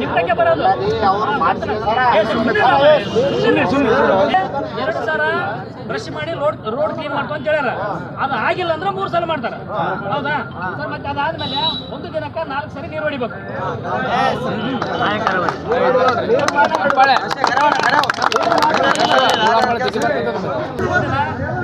ನಿಮ್ಗೆ ಬರೋದು ಎರಡು ಸಲ ಬ್ರಷ್ ಮಾಡಿ ರೋಡ್ ರೋಡ್ ಕ್ಲೀನ್ ಮಾಡ್ಕೊಂತ ಹೇಳ್ಯಾರ ಅದು ಆಗಿಲ್ಲ ಅಂದ್ರೆ ಮೂರು ಸಲ ಮಾಡ್ತಾರ ಹೌದಾ ಸರ್ ಮತ್ತೆ ಅದಾದ್ಮೇಲೆ ಒಂದು ದಿನಕ್ಕೆ ನಾಲ್ಕು ಸರಿ ನೀರು ಹೊಡಿಬೇಕು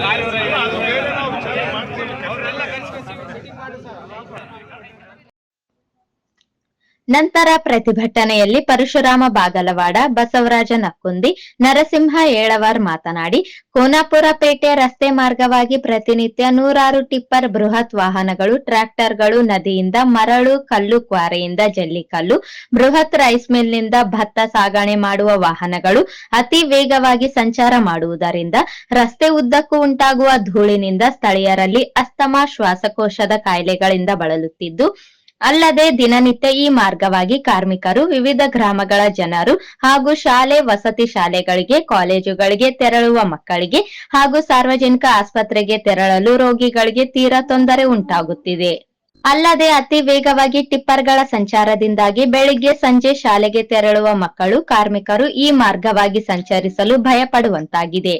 lại rồi đấy ನಂತರ ಪ್ರತಿಭಟನೆಯಲ್ಲಿ ಪರಶುರಾಮ ಬಾಗಲವಾಡ, ಬಸವರಾಜ ನಕ್ಕುಂದಿ, ನರಸಿಂಹ ಏಳವಾರ್ ಮಾತನಾಡಿ, ಕೋನಾಪುರ ಪೇಟೆ ರಸ್ತೆ ಮಾರ್ಗವಾಗಿ ಪ್ರತಿನಿತ್ಯ ನೂರಾರು ಟಿಪ್ಪರ್ ಬೃಹತ್ ವಾಹನಗಳು, ಟ್ರ್ಯಾಕ್ಟರ್ಗಳು ನದಿಯಿಂದ ಮರಳು, ಕಲ್ಲು ಕ್ವಾರೆಯಿಂದ ಜಲ್ಲಿಕಲ್ಲು ಬೃಹತ್ ರೈಸ್ ಮಿಲ್ನಿಂದ ಭತ್ತ ಸಾಗಣೆ ಮಾಡುವ ವಾಹನಗಳು ಅತಿ ವೇಗವಾಗಿ ಸಂಚಾರ ಮಾಡುವುದರಿಂದ ರಸ್ತೆ ಉದ್ದಕ್ಕೂ ಉಂಟಾಗುವ ಧೂಳಿನಿಂದ ಸ್ಥಳೀಯರಲ್ಲಿ ಅಸ್ತಮಾ ಶ್ವಾಸಕೋಶದ ಕಾಯಿಲೆಗಳಿಂದ ಬಳಲುತ್ತಿದ್ದು ಅಲ್ಲದೆ ದಿನನಿತ್ಯ ಈ ಮಾರ್ಗವಾಗಿ ಕಾರ್ಮಿಕರು ವಿವಿಧ ಗ್ರಾಮಗಳ ಜನರು ಹಾಗೂ ಶಾಲೆ, ವಸತಿ ಶಾಲೆಗಳಿಗೆ, ಕಾಲೇಜುಗಳಿಗೆ ತೆರಳುವ ಮಕ್ಕಳಿಗೆ ಹಾಗೂ ಸಾರ್ವಜನಿಕ ಆಸ್ಪತ್ರೆಗೆ ತೆರಳಲು ರೋಗಿಗಳಿಗೆ ತೀರಾ ತೊಂದರೆ ಉಂಟಾಗುತ್ತಿದೆ. ಅಲ್ಲದೆ ಅತಿ ವೇಗವಾಗಿ ಟಿಪ್ಪರ್ಗಳ ಸಂಚಾರದಿಂದಾಗಿ ಬೆಳಿಗ್ಗೆ ಸಂಜೆ ಶಾಲೆಗೆ ತೆರಳುವ ಮಕ್ಕಳು ಕಾರ್ಮಿಕರು ಈ ಮಾರ್ಗವಾಗಿ ಸಂಚರಿಸಲು ಭಯಪಡುವಂತಾಗಿದೆ.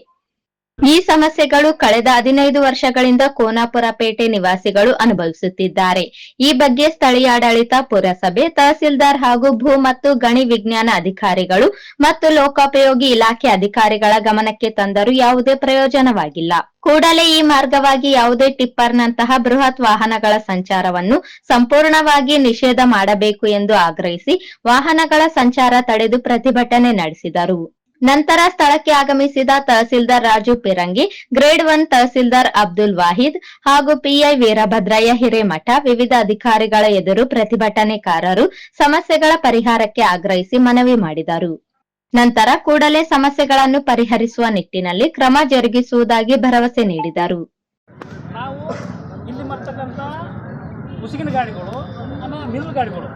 ಈ ಸಮಸ್ಯೆಗಳು ಕಳೆದ ಹದಿನೈದು ವರ್ಷಗಳಿಂದ ಕೋನಾಪುರ ಪೇಟೆ ನಿವಾಸಿಗಳು ಅನುಭವಿಸುತ್ತಿದ್ದಾರೆ. ಈ ಬಗ್ಗೆ ಸ್ಥಳೀಯಾಡಳಿತ ಪುರಸಭೆ, ತಹಸೀಲ್ದಾರ್ ಹಾಗೂ ಭೂ ಮತ್ತು ಗಣಿ ವಿಜ್ಞಾನ ಅಧಿಕಾರಿಗಳು ಮತ್ತು ಲೋಕೋಪಯೋಗಿ ಇಲಾಖೆ ಅಧಿಕಾರಿಗಳ ಗಮನಕ್ಕೆ ತಂದರೂ ಯಾವುದೇ ಪ್ರಯೋಜನವಾಗಿಲ್ಲ. ಕೂಡಲೇ ಈ ಮಾರ್ಗವಾಗಿ ಯಾವುದೇ ಟಿಪ್ಪರ್ನಂತಹ ಬೃಹತ್ ವಾಹನಗಳ ಸಂಚಾರವನ್ನು ಸಂಪೂರ್ಣವಾಗಿ ನಿಷೇಧ ಮಾಡಬೇಕು ಎಂದು ಆಗ್ರಹಿಸಿ ವಾಹನಗಳ ಸಂಚಾರ ತಡೆದು ಪ್ರತಿಭಟನೆ ನಡೆಸಿದರು. ನಂತರ ಸ್ಥಳಕ್ಕೆ ಆಗಮಿಸಿದ ತಹಸೀಲ್ದಾರ್ ರಾಜು ಪಿರಂಗಿ, ಗ್ರೇಡ್ ಒನ್ ತಹಸೀಲ್ದಾರ್ ಅಬ್ದುಲ್ ವಾಹಿದ್ ಹಾಗೂ ಪಿಐ ವೀರಭದ್ರಯ್ಯ ಹಿರೇಮಠ ವಿವಿಧ ಅಧಿಕಾರಿಗಳ ಎದುರು ಪ್ರತಿಭಟನೆಕಾರರು ಸಮಸ್ಯೆಗಳ ಪರಿಹಾರಕ್ಕೆ ಆಗ್ರಹಿಸಿ ಮನವಿ ಮಾಡಿದರು. ನಂತರ ಕೂಡಲೇ ಸಮಸ್ಯೆಗಳನ್ನು ಪರಿಹರಿಸುವ ನಿಟ್ಟಿನಲ್ಲಿ ಕ್ರಮ ಜರುಗಿಸುವುದಾಗಿ ಭರವಸೆ ನೀಡಿದರು. ನಾವು ಇಲ್ಲಿ ಗಾಡಿಗಳು ಮಿಲ್ ಗಾಡಿಗಳು,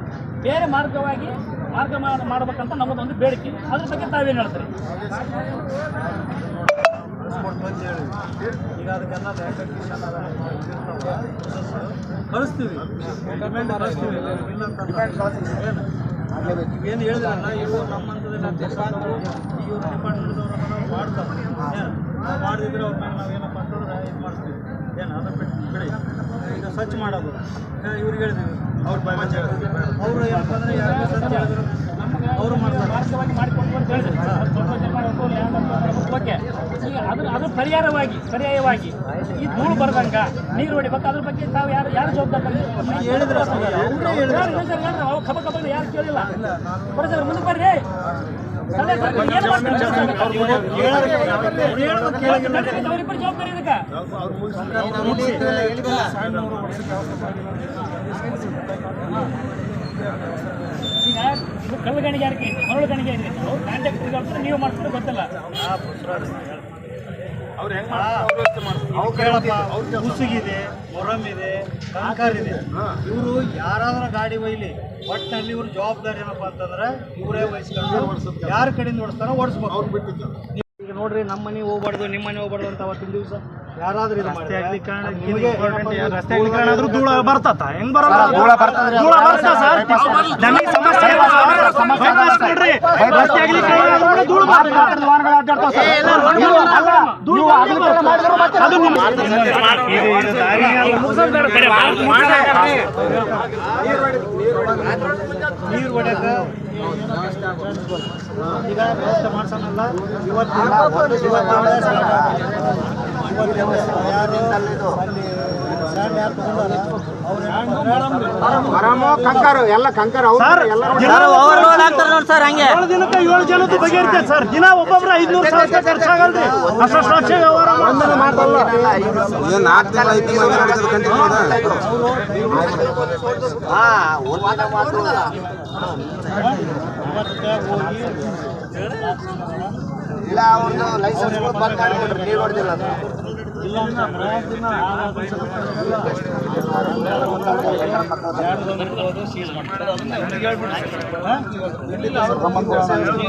ಬೇರೆ ಮಾರ್ಗವಾಗಿ ಮಾರ್ಗ ಮಾಡಬೇಕಂತ ನಮ್ಮದೊಂದು ಬೇಡಿಕೆ. ಅದ್ರ ಬಗ್ಗೆ ತಾವೇನು ಹೇಳ್ತೀರಿ? ಈಗ ಅದಕ್ಕೆಲ್ಲ ಕಳಿಸ್ತೀವಿ ಡಿಮ್ಯಾಂಡ್ ಕಳಿಸ್ತೀವಿ ಏನು ಹೇಳಿದ್ರಲ್ಲ ಇವರು ನಮ್ಮ ಡಿಪಾರ್ಟ್ಮೆಂಟ್ ಇವರು ಡಿಪಾರ್ಟ್ಮೆಂಟ್ದವ್ರು ನಾವು ಮಾಡ್ತಾರೆ. ಮಾಡಿದ್ರೆ ಅವ್ರ ಮೇಲೆ ನಾವು ಏನಪ್ಪ ಅಂತಂದ್ರೆ ಇದು ಮಾಡಿಸ್ತೀವಿ ಏನು ಅದನ್ನ ಬಿಟ್ಟು ಬಿಡಿ ಈಗ ಸ್ವಚ್ಛ ಮಾಡೋದು. ಇವ್ರಿಗೆ ಹೇಳಿದ್ವಿ ಅವ್ರ ಬಾಯ್ ಅವರು ಏನಪ್ಪ ಅಂದರೆ ಯಾರು ಸ್ವಚ್ಛ ಹೇಳಿದ್ರು ಅವರು ಮಾಡ್ತಾರೆ. ಮಾರ್ಗವಾಗಿ ಮಾಡಿಕೊಂಡು ಅಂತ ಹೇಳಿದ್ರಿ ಅಂತ ಅದ್ರ ಬಗ್ಗೆ. ಈಗ ಅದ್ರ ಅದ್ರ ಪರಿಹಾರವಾಗಿ ಪರ್ಯಾಯವಾಗಿ ಈ ಧೂಳು ಬರ್ದಂಗ ನೀರು ಹೊಡಿಬೇಕು ಅದ್ರ ಬಗ್ಗೆ ತಾವು ಯಾರು ಯಾರು ಜವಾಬ್ದಾರಿ ಹೇಳಿದ್ರು ಅವ್ರು ಖಬ ಖಬ ಯಾರು ಕೇಳಿಲ್ಲ? ಬರ್ರಿ ಮುಂದೆ ಬರ್ರಿ. ಜವಾಬ್ದಾರಿ ಈಗ ಇದು ಕಳ್ಳು ಗಣಿಗಾರಿಕೆ ಐತೆ ಮರಳು ಗಣಿಗಾರಿಕೆ ಅವ್ರು ಗೊತ್ತಲ್ಲ ಹೇಳ್ತಾರೆ ನೀವು ಮಾಡ್ತಾರೆ ಗೊತ್ತಿಲ್ಲ? ಉಸುಗಿದೆ ಮೊರಮ್ ಇದೆ ಕಾಂಕಾರ್ ಇದೆ. ಇವರು ಯಾರಾದ್ರೂ ಗಾಡಿ ಒಯ್ಲಿ ಒಟ್ಟಲ್ಲಿ ಇವ್ರ ಜವಾಬ್ದಾರಿ ಏನಪ್ಪ ಅಂತಂದ್ರೆ ಇವರೇ ವಹಿಸ್ಕೊಂಡು ಯಾರ ಕಡೆಯಿಂದ ಓಡಿಸ್ತಾರೋ ಓಡಿಸ್ಬೇಕು. ಈಗ ನೋಡ್ರಿ ನಮ್ಮ ಮನೆ ಹೋಗ್ಬಾರ್ದು ನಿಮ್ಮ ಮನೆ ಹೋಗ್ಬಾರ್ದು ಅಂತ ಅವತ್ತಿನ ದಿವಸ. ಯಾರಾದ್ರೂ ಇದು ರಸ್ತೆ ಮಾಡಿದ್ರೆ? ಆದ್ರೂ ಧೂಳ ಹೆಂಗ್ ಬರಲ್ಲ ಸರ್, ಧೂಳ ಬರ್ತದ್ರಿ. ಧೂಳ ಬರ್ತಾ ಸರ್? ನಮಗೆ ಸಮಸ್ಯೆ ಕೊಡ್ರಿ. ರಸ್ತೆ ಆದ್ರೂ ಕೂಡ ಧೂಳ ಬರ್ತದೆ. ಧೂಳು ಬರ್ತದೆ. ಅದು ನಿಮ್ಮ- ಇದು- ಇದು ದಾರಿ ನೀರು ಹೊಡ್ಯಾಕ ಈಗ ವ್ಯವಸ್ಥೆ ಮಾಡ್ಸೋಣಲ್ಲ. ಇವತ್ತು ಇವತ್ತಿಲ್ಲ ಕಂಕರು ಎಲ್ಲ ಕಂಕರು ದಿನ ಓವರ್ಲೋಡ್ ಆಗ್ತಾರೆ ನೋಡಿ ಸರ್ ಹಂಗೆ. ಏಳು ದಿನಕ್ಕೆ ಏಳು ಜನದ್ದು ಬಗೆಹರಿತೈತೆ ಸರ್ ದಿನ ಒಬ್ಬೊಬ್ರು ಐದ್ನೂರು ಸಾವಿರ ಖರ್ಚಾಗಲ್ರಿ. ಅಷ್ಟು ಲಕ್ಷ ವ್ಯವಹಾರ ಮಾಡ್ತಾರೆ. ಏನು ನಾಲ್ಕು ತಿಂಗಳು ಐದು ಕಂಟಿನ್ಯೂ ಇಲ್ಲ ಅವ್ರದ್ದು ಲೈಸೆನ್ಸ್ ಬಂದ್ ಮಾಡಿಬಿಡ್ರಿ ನೀವು ಹೊಡೆದಿಲ್ಲ ಅದು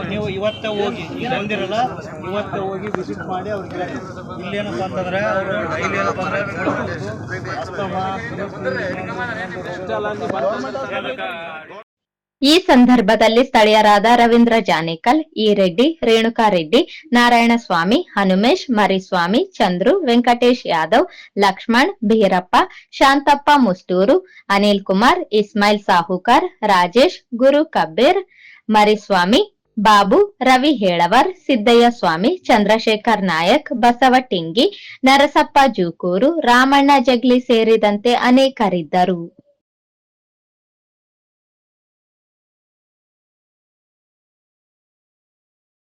ನೀವು ಇವತ್ತ ಹೋಗಿ ಬಂದಿರಲ್ಲ, ಇವತ್ತ ಹೋಗಿ ವಿಸಿಟ್ ಮಾಡಿ ಅವ್ರಿಗೆ. ಇಲ್ಲೇನಪ್ಪ ಅಂತಂದ್ರೆ ಅವರು ಡೈಲಿ ಏನಪ್ಪ ಈ ಸಂದರ್ಭದಲ್ಲಿ ಸ್ಥಳೀಯರಾದ ರವೀಂದ್ರ ಜಾನೇಕಲ್, ಈ ರೆಡ್ಡಿ, ರೇಣುಕಾ ರೆಡ್ಡಿ ನಾರಾಯಣ ಸ್ವಾಮಿ ಹನುಮೇಶ್, ಮರಿಸ್ವಾಮಿ, ಚಂದ್ರು, ವೆಂಕಟೇಶ್ ಯಾದವ್, ಲಕ್ಷ್ಮಣ್, ಭೀರಪ್ಪ, ಶಾಂತಪ್ಪ ಮುಸ್ತೂರು, ಅನಿಲ್ ಕುಮಾರ್, ಇಸ್ಮಾಯಿಲ್ ಸಾಹುಕಾರ್, ರಾಜೇಶ್, ಗುರು ಕಬ್ಬೀರ್, ಮರಿಸ್ವಾಮಿ, ಬಾಬು, ರವಿ ಹೇಳವರ್, ಸಿದ್ದಯ್ಯ ಸ್ವಾಮಿ, ಚಂದ್ರಶೇಖರ್ ನಾಯಕ್, ಬಸವ ಟಿಂಗಿ, ನರಸಪ್ಪ ಜೂಕೂರು, ರಾಮಣ್ಣ ಜಗ್ಲಿ ಸೇರಿದಂತೆ ಅನೇಕರಿದ್ದರು.